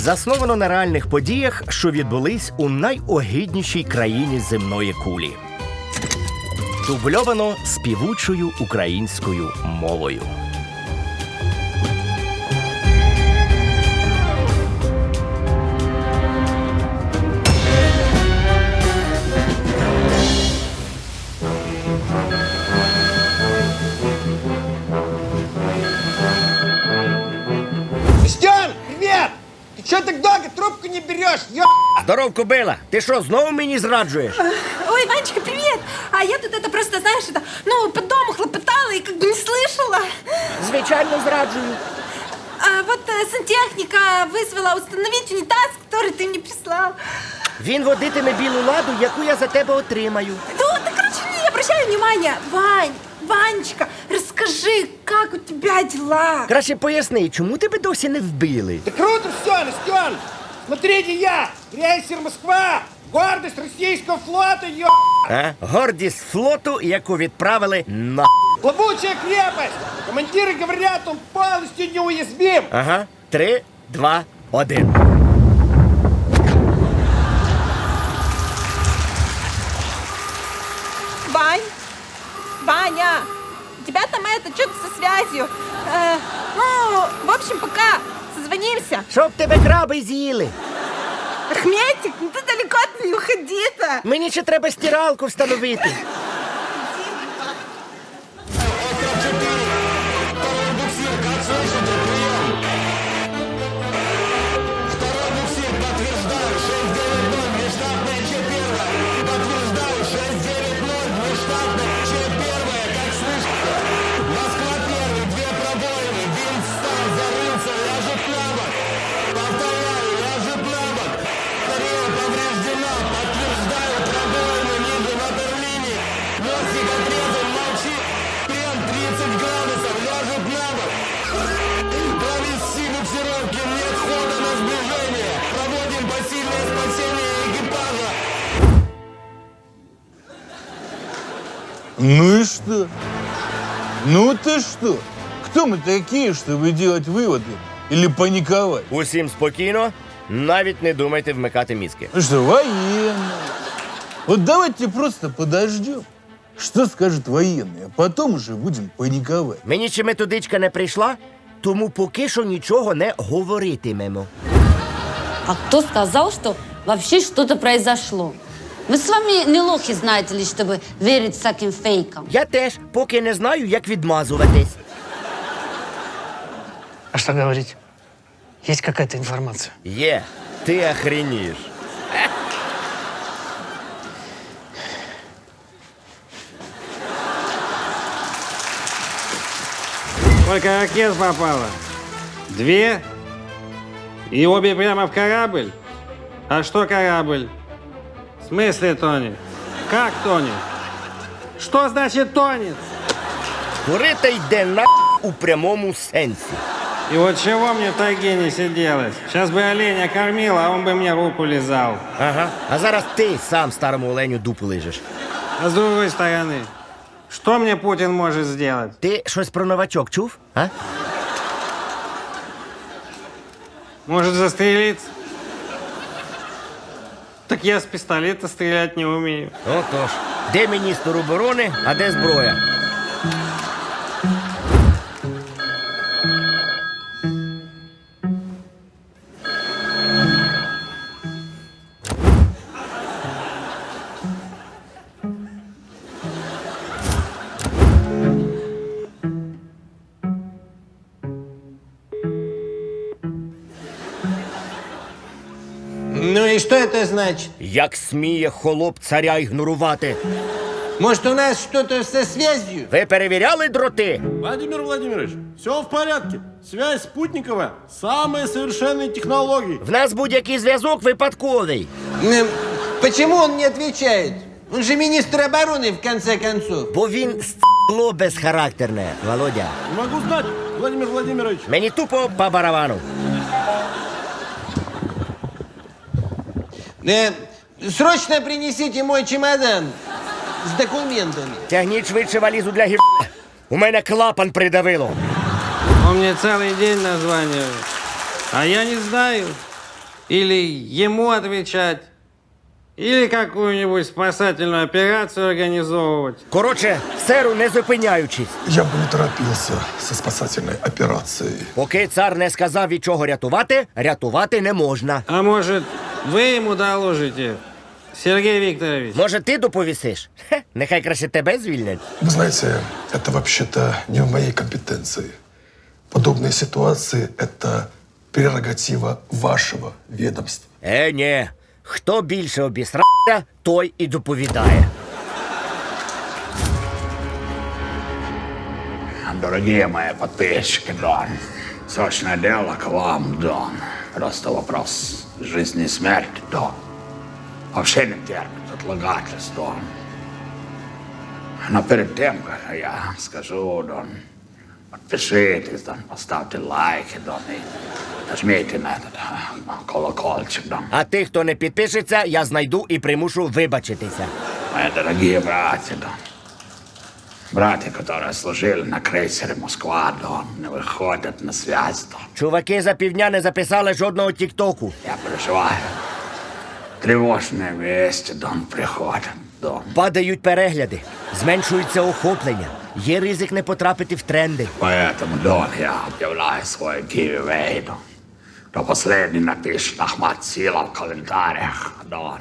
засновано на реальних подіях, що відбулись у найогіднішій країні земної кулі. Дубльовано співучою українською мовою. Ты чё так долго трубку не берешь? Ё... Здоров, кобила! Ти що, знову мені зраджуєш? Ой, Ванечка, привет! А я тут это просто, знаешь, это, ну, по дому хлопотала и как бы не слышала. Звичайно, зраджую. А вот э, сантехника вызвала установить унитаз, который ты мне прислал. Він водитиме білу ладу, яку я за тебе отримаю. Ну, ты, короче, не обращай внимания. Вань, Ванечка, расскажи, как у тебя дела? Краще поясни, чому тебе досі не вбили? Да круто все, Настен! Смотрите я, крейсер Москва, гордость российского флота, ё... А? Гордість флоту, яку відправили на. Плавучая крепость! Командиры говорят, он полностью неуязвим! Ага. Три, два, один. Вань, Ваня, у тебя там это, что-то со связью. Э, ну, в общем, пока. Созвонимся. Щоб тебе краби з'їли. Ахметик, ну ти не уходи-то. Мені ще треба стиралку встановити. Ну ты что? Кто мы такие, чтобы делать выводы или паниковать? Усім спокійно, навіть не думайте вмикати мізки. Мы что, военные? Вот давайте просто подождем. Что скажет военный, а потом уже будем паниковать. Мені ще методичка не прийшла, тому поки що нічого не говоритимемо. А кто сказал, что вообще что-то произошло? Мы с вами не лохи, знаете ли, чтобы верить всяким фейкам. Я теж поки не знаю, як відмазуватись. А что говорить? Есть какая-то информация? Є, ти охренієш. Сколько ракет попало? Две? И обе прямо в корабль? А что корабль? В смысле тонет? Как тонет? Что значит тонет? Курита йде на у прямому сенсі. И вот чего мне в тайге не сиделось? Сейчас бы оленя кормил, а он бы мне руку лизал. Ага. А зараз ти сам старому оленю дупу лижеш. А с другой стороны, что мне Путин может сделать? Ти щось про новачок чув? А? Может застрелиться? Так я з пістолета стріляти не умею. Отож. Де міністр оборони, а де зброя? что это значит? Як сміє холоп царя ігнорувати? Может, у нас что-то со связью? Ви перевіряли дроти? Владимир Владимирович, все в порядке. Связь спутниковая, самые совершенные технологии. В нас будь-який зв'язок випадковий. М, Почему он не отвечает? Он же министр обороны, в конце концов. Бо він стло безхарактерне, Володя. Не могу знать, Владимир Владимирович. Мені тупо по барабану. Э, срочно принесите мой чемодан с документами. Тягніть швидше валізу для гір. У мене клапан придавило. Он мне целый день названивает. А я не знаю. Или ему отвечать? Или какую-нибудь спасательную операцию организовывать? Коротше, серу не зупиняючись. Я бы не торопился со спасательной операцией. Поки цар не сказав від чого рятувати, рятувати не можна. А может, вы ему доложите, Сергей Викторович? Може, ти доповісиш? Хе, нехай краще тебе звільнять. Вы знаете, это вообще-то не в моей компетенции. Подобные ситуации — это прерогатива вашего ведомства. Е, ні. Хто більше обісрався, той і доповідає. Дорогие мои подписчики, Дон, срочное дело к вам, Дон. Просто вопрос жизни и смерти, Дон. Вообще не терпит отлагательств, Дон. Но перед тем, как я скажу, Дон, подпишитесь, Дон, поставьте лайки, Дон, и нажмите на этот а, колокольчик, Дон. А тих, хто не підпишеться, я знайду і примушу вибачитися. Мои дорогие братья, Дон. Братья, которые служили на крейсере Москва, Дон, не выходят на связь, Дон. Чуваки за півдня не записали жодного тіктоку. Я переживаю. Тревожные вести, Дон, приходят, Дон. Падають перегляди, зменшується охоплення. Є ризик не потрапити в тренди. Поэтому, Дон, я объявляю свой giveaway, Дон. Кто последний напишет Ахмат Сила в комментариях, Дон,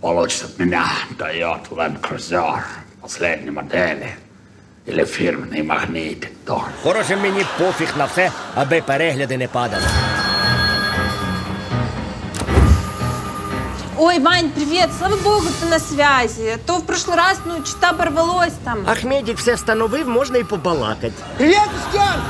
получит от меня Toyota Land Cruiser последней модели или фирменный магнитик, Дон. Коротше, мені пофіг на все, аби перегляди не падали. Ой, Вань, привет, слава богу, ты на связи. А То в прошлый раз, ну, что-то оборвалось там. Ахмедік все встановив, можна і побалакати. Привет, Устян!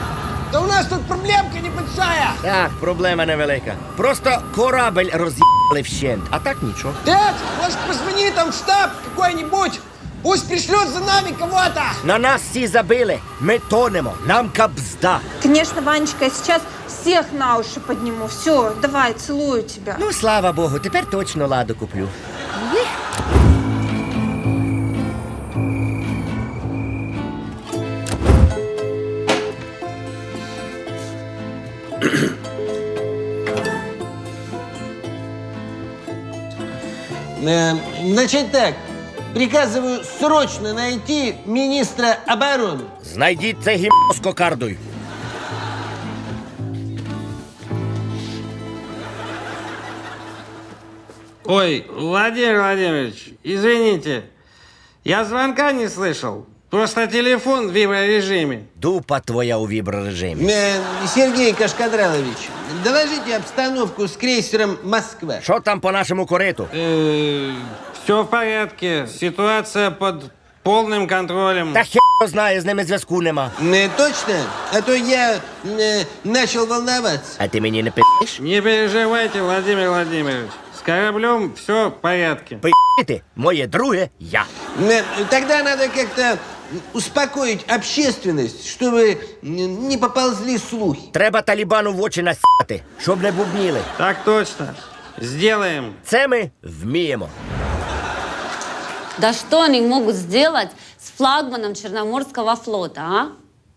Да у нас тут проблемка небольшая. Так, проблема невелика. Просто корабель роз'їбали вщент, а так нічого. Дед, может, позвони там в штаб какой-нибудь? Пусть пришлет за нами кого-то. На нас всі забили, ми тонемо, нам кабзда. Конечно, Ванечка, я сейчас всех на уши подниму. Все, давай, целую тебя. Ну, слава Богу, тепер точно ладу куплю. Э, значит так, приказываю срочно найти министра обороны. Знайдіть це гімно з кокардою. Ой, Владимир Владимирович, извините, я звонка не слышал. Просто телефон в виброрежиме. Дупа твоя у віброрежимі. Э, Сергей Кашкадралович, доложите обстановку с крейсером «Москва». Що там по нашому кориту? все в порядке, ситуация под полным контролем. Та хер його знає, з ними зв'язку нема. Э, точно? А то я э, начал волноваться. А ти мені не пи***ш? Не переживайте, Владимир Владимирович. С кораблем все в порядке. Пи***ти, моє друге я. Э, Тогда надо как-то успокоить общественность, чтобы м, не поползли слухи. Треба Талібану в очі насяти, щоб не бубніли. Так точно. Сделаем. Це ми вміємо. Да что они могут сделать с флагманом Черноморского флота, а?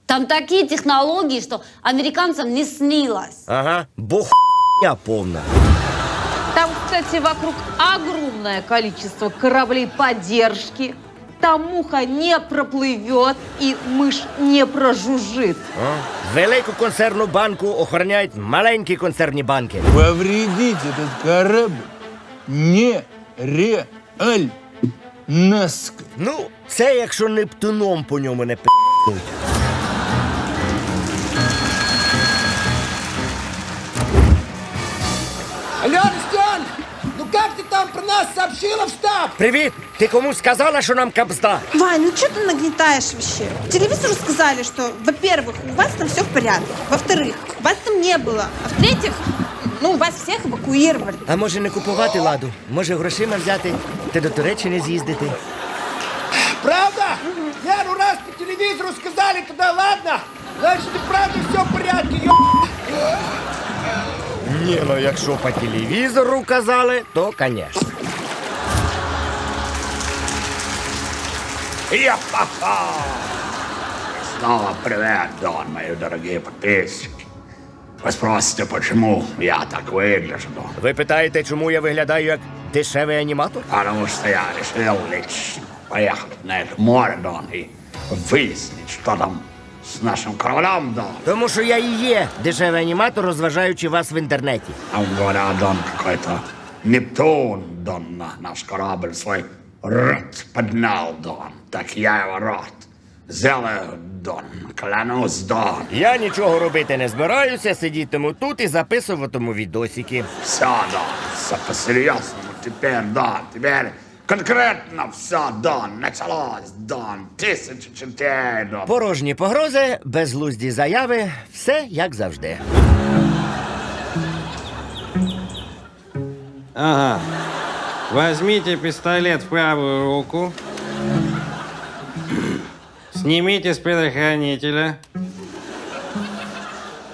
Там такие технологии, что американцам не снилось. Ага, бо хуйня повна. Там, кстати, вокруг огромное количество кораблей поддержки. Там муха не проплывет и мышь не прожужжит. А? Велику консервну банку охороняють маленькі консервні банки. Повредить этот корабль нереально. Насколько. Ну, це якщо нептуном по ньому не пи***нуть. Алло, Устян! Ну как ты там про нас сообщила в штаб? Привіт! Ти комусь сказала, що нам кабзда? Вань, ну что ты нагнетаешь вообще? Телевизору сказали, что, во-первых, у вас там все в порядке. Во-вторых, вас там не было. А в-третьих, ну, вас всех эвакуировали. А може не купувати ладу? Може грошима взяти та до Туреччини з'їздити? Правда? Я ну раз по телевизору сказали, тогда ладно. Значит, и правда все в порядке, ё... Ні, ну якщо по телевізору казали, то звісно. Снова привет, Дон, мои дорогие подписчики. Вы спросите, почему я так выгляжу, Дон? Ви питаєте, чому я виглядаю як дешевий аніматор? Потому что я решил лично поехать на это море, Дон, и выяснить, что там с нашим королем, Дон. Тому що я і є дешевий аніматор, розважаючи вас в інтернеті. Там говорят, Дон, какой-то Нептун, Дон, на наш корабль свой рот поднял, Дон. Так я его рот сделаю, Дон, клянусь, Дон. Я нічого робити не збираюся, сидітиму тут і записуватиму відосики. Все, Дон, все по-серьезному теперь, Дон, теперь конкретно все, Дон, началось, Дон, тысячи чертей, Дон. Порожні погрози, безглузді заяви, все як завжди. Ага. Возьмите пистолет в правую руку. Снимите с предохранителя.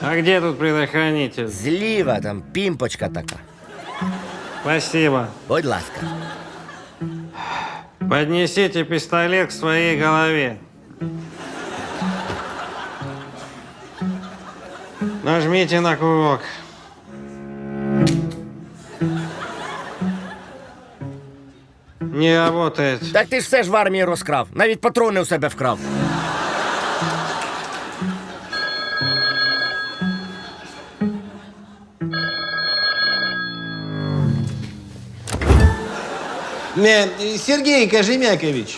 А где тут предохранитель? Зліва там пімпочка така. Спасибо. Будь ласка. Поднесите пистолет к своей голове. Нажмите на курок. Не работает. Так ти ж все ж в армії розкрав, навіть патрони у себе вкрав. Э, Сергей Кожемякович,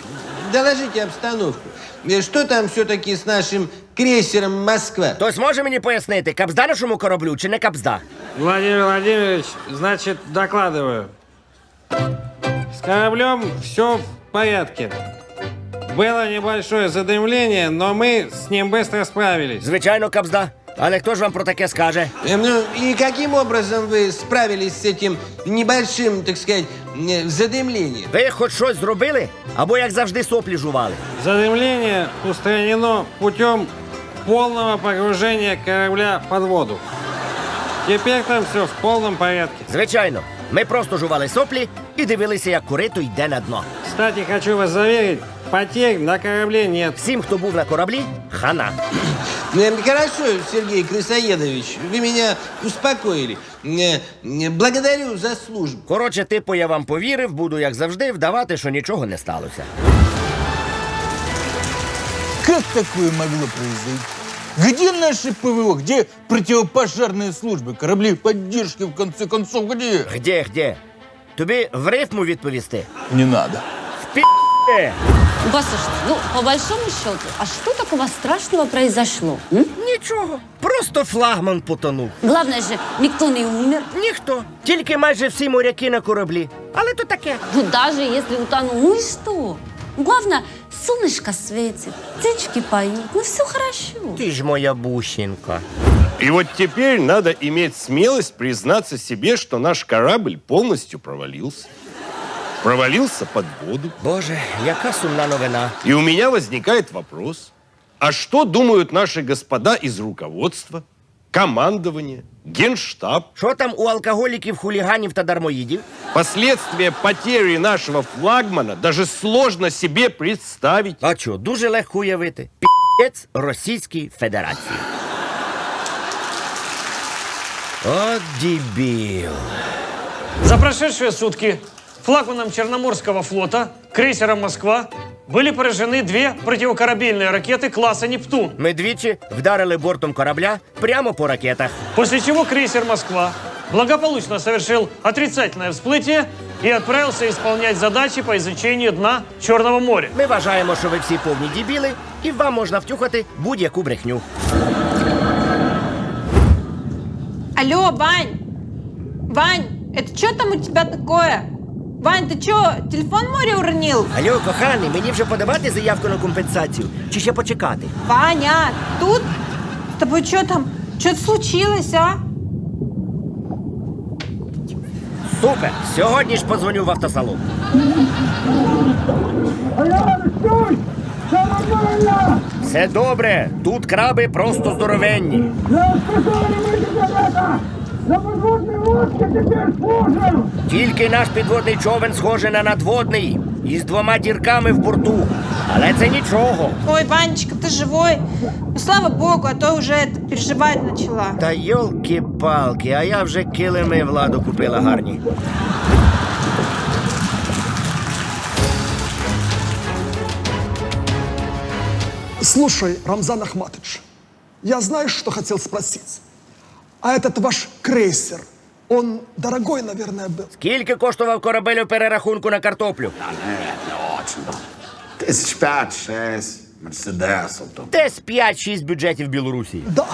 доложите обстановку. Э, Что там все-таки с нашим крейсером «Москва»? Хтось може мені пояснити, капзда нашому кораблю чи не капзда? Владимир Владимирович, значит, докладываю. С кораблем все в порядке. Было небольшое задымление, но мы с ним быстро справились. Звичайно, капзда. Але хто ж вам про таке скаже? Э, Ну, и каким образом вы справились с этим небольшим, так сказать, э, задымлением? Ви хоч щось зробили? Або як завжди соплі жували? Задымление устранено путем полного погружения корабля под воду. Теперь там все в полном порядке. Звичайно, ми просто жували соплі і дивилися, як корито йде на дно. Кстати, хочу вас заверить, потерь на корабле нет. Всім, хто був на кораблі, хана. Э, Хорошо, Сергей Крысоедович, вы меня успокоили. Э, э, Благодарю за службу. Коротше, типу, я вам повірив, буду, як завжди, вдавати, що нічого не сталося. Как такое могло произойти? Где наши ПВО? Где противопожарные службы? Корабли поддержки, в конце концов, где? Где, где? Тобі в рифму відповісти? Не надо. Пі***! Ну, послушайте, ну, по большому счету, а что такого страшного произошло? м? Нічого. Просто флагман потонув. Главное же, никто не умер. Ніхто. Тільки майже всі моряки на кораблі. Але то таке. Ну, даже если утонул, ну и что? Главное, солнышко светит, птички поют, ну все хорошо. Ти ж моя бусинка. И вот теперь надо иметь смелость признаться себе, что наш корабль полностью провалился. Провалился под воду. Боже, яка сумна новина. И у меня возникает вопрос. А что думают наши господа из руководства, командования, генштаб? Що там у алкоголіків, хуліганів та дармоїдів? Последствия потери нашего флагмана даже сложно себе представить. А чо, дуже легко уявити. Піць Російській Федерації. От дебіл. За прошедшие сутки флагманом Черноморского флота, крейсером «Москва», были поражены две противокорабельные ракеты класса «Нептун», Ми двічі вдарили бортом корабля прямо по ракетах. после чего крейсер «Москва» благополучно совершил отрицательное всплытие и отправился исполнять задачи по изучению дна Черного моря. Ми вважаємо, що ви всі повні дебіли, і вам можна втюхати будь-яку брехню. Алло, Вань! Вань, это что там у тебя такое? Вань, ты что, телефон в море уронил? Алло, коханий, мені вже подавати заявку на компенсацію? Чи ще почекати? Ваня, тут? С тобой что там? Что-то случилось, а? Супер! Сьогодні ж подзвоню в автосалон. Все добре, тут краби просто здоровенні. Тільки наш підводний човен схожий на надводний. із двома дірками в борту. Але це нічого. Ой, Ванечка, ты живой? Ну, слава богу, а то уже это, переживать начала. Та йолки-палки, а я вже килими владу купила гарні. Слушай, Рамзан Ахматович, я знаешь, что хотел спросить? А этот ваш крейсер, он дорогой, наверное, был? Скільки коштував корабель у перерахунку на картоплю? Та не, не очень. да. Тисяч п'ять-шесть мерседесів. то. Десь 5-6 бюджетів Білорусі. Да,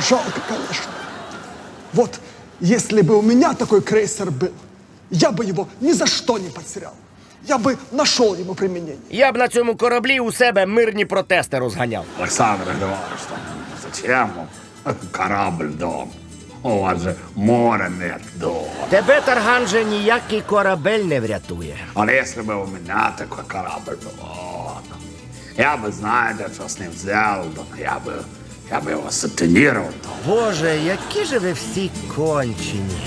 жалко, конечно. Вот, если бы у меня такой крейсер был, я бы его ни за что не потерял. Я бы нашел ему применение. Я б на цьому кораблі у себе мирні протести розганяв. Олександр Григорович, там, зачем вам корабль дом? У вас же море нет дома. Тебе, Тарган, же ніякий корабель не врятує. Але если бы у меня такой корабль был, о, ну, я бы, знаете, что с ним сделал, да, я бы, я бы его сатанировал. да. Боже, які же ви всі кончені.